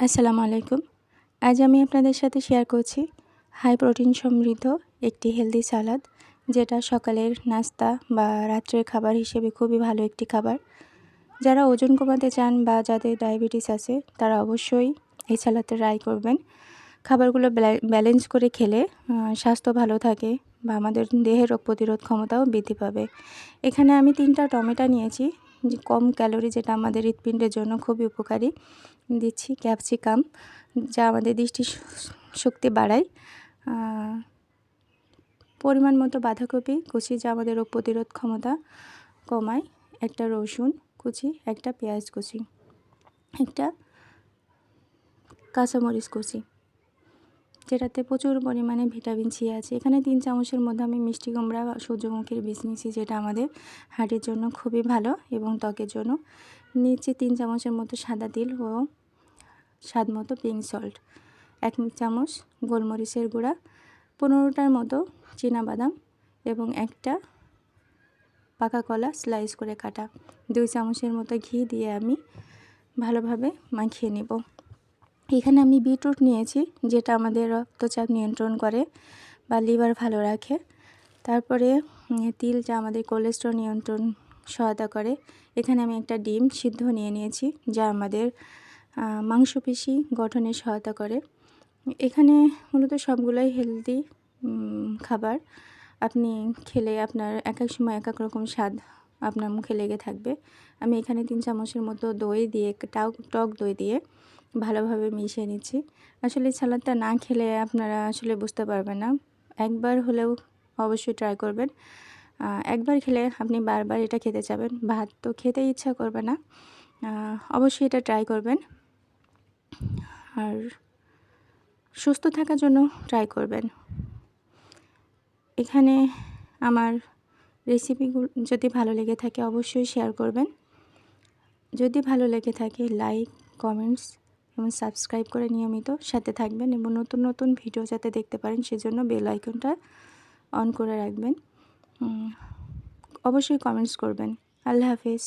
আসসালামু আলাইকুম। আজ আমি আপনাদের সাথে শেয়ার করছি হাই প্রোটিন সমৃদ্ধ একটি হেলদি সালাদ যেটা সকালের নাস্তা বা রাত্রের খাবার হিসেবে খুবই ভালো একটি খাবার। যারা ওজন কমাতে চান বা যাদের ডায়াবেটিস আছে, তারা অবশ্যই এই সালাদটা ট্রাই করবেন। খাবারগুলো ব্যালেন্স করে খেলে স্বাস্থ্য ভালো থাকে বা আমাদের দেহের রোগ প্রতিরোধ ক্ষমতাও বৃদ্ধি পাবে। এখানে আমি তিনটা টমেটো নিয়েছি। কম ক্যালোরি যেটা আমাদের হৃৎপিণ্ডের জন্য খুবই উপকারী, দিচ্ছি ক্যাপসিকাম, যা আমাদের দৃষ্টি শক্তি বাড়ায়। পরিমাণ মতো বাঁধাকপি কুচি, যা আমাদের রোগ প্রতিরোধ ক্ষমতা কমায়। একটা রসুন কুচি, একটা পেঁয়াজ কুচি, একটা কাঁচামরিচ কুচি। যেটাতে প্রচুর পরিমাণে ভিটামিন সি আছে। এখানে তিন চামচের মধ্যে আমি মিষ্টি কুমড়া সূর্যমুখীর বীজ নিয়েছি, যেটা আমাদের হার্টের জন্য খুবই ভালো এবং ত্বকের জন্য। নিচে তিন চামচের মতো সাদা তিল ও স্বাদ মতো পিঙ্ক সল্ট এক চামচ গোলমরিচের গুঁড়া, পনেরোটার মতো বাদাম এবং একটা পাকা কলা স্লাইস করে কাটা। দুই চামচের মতো ঘি দিয়ে আমি ভালোভাবে মাখিয়ে নেব। এখানে আমি বিটরুট নিয়েছি, যেটা আমাদের রক্তচাপ নিয়ন্ত্রণ করে বা লিভার ভালো রাখে। তারপরে তিল যা আমাদের কোলেস্ট্রল নিয়ন্ত্রণ সহায়তা করে। এখানে আমি একটা ডিম সিদ্ধ নিয়ে নিয়েছি, যা আমাদের মাংসপেশি গঠনে সহায়তা করে। এখানে মূলত সবগুলোই হেলদি খাবার। আপনি খেলে আপনার এক এক সময় এক এক রকম স্বাদ আপনার মুখে লেগে থাকবে। আমি এখানে তিন চামচের মতো দই দিয়ে টক টক দই দিয়ে ভালোভাবে মিশিয়ে নিচ্ছি। আসলে সালাদটা না খেলে আপনারা আসলে বুঝতে পারবেন না। একবার হলেও অবশ্যই ট্রাই করবেন। একবার খেলে আপনি বারবার এটা খেতে চাবেন। ভাত তো খেতে ইচ্ছা করবে না। অবশ্যই এটা ট্রাই করবেন। আর সুস্থ থাকার জন্য ট্রাই করবেন। এখানে আমার রেসিপিগুলো যদি ভালো লেগে থাকে অবশ্যই শেয়ার করবেন। যদি ভালো লেগে থাকে লাইক কমেন্টস এবং সাবস্ক্রাইব করে নিয়মিত সাথে থাকবেন এবং নতুন নতুন ভিডিও যাতে দেখতে পারেন, সেজন্য বেল আইকনটা অন করে রাখবেন। অবশ্যই কমেন্টস করবেন। আল্লাহ হাফিজ।